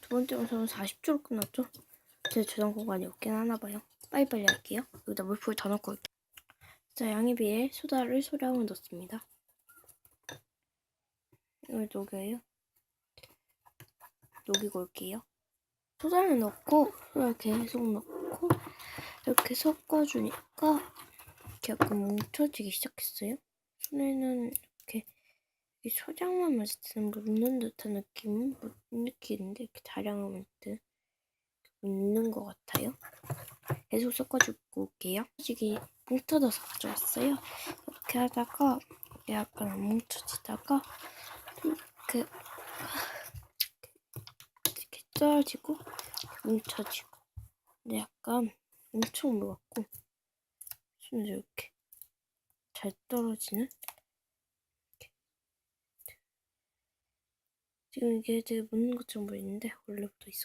두 번째 영상은 40초로 끝났죠? 제 저장 공간이 없긴 하나 봐요. 빨리빨리 할게요. 여기다 물풀 다 넣고 올게요. 자, 양에 소다를 소량을 넣습니다. 이걸 녹여요. 녹이고 올게요. 소다를 넣고 소다를 계속 넣고 이렇게 섞어주니까 이렇게 약간 뭉쳐지기 시작했어요. 손에는 이렇게 이 소장만 마실 때는 묻는 듯한 느낌은 못 느끼는데 이렇게 다량을 때 묻는 것 같아요. 계속 섞어주고 올게요. 솔직히 뭉쳐져서 가져왔어요. 이렇게 하다가 약간 안 뭉쳐지다가 이렇게 이렇게 떨어지고 뭉쳐지고 근데 약간 엄청 무겁고 손에 이렇게 잘 떨어지는 지금 이게 되게 묻는 것처럼 보이는데 원래 묻어 있었고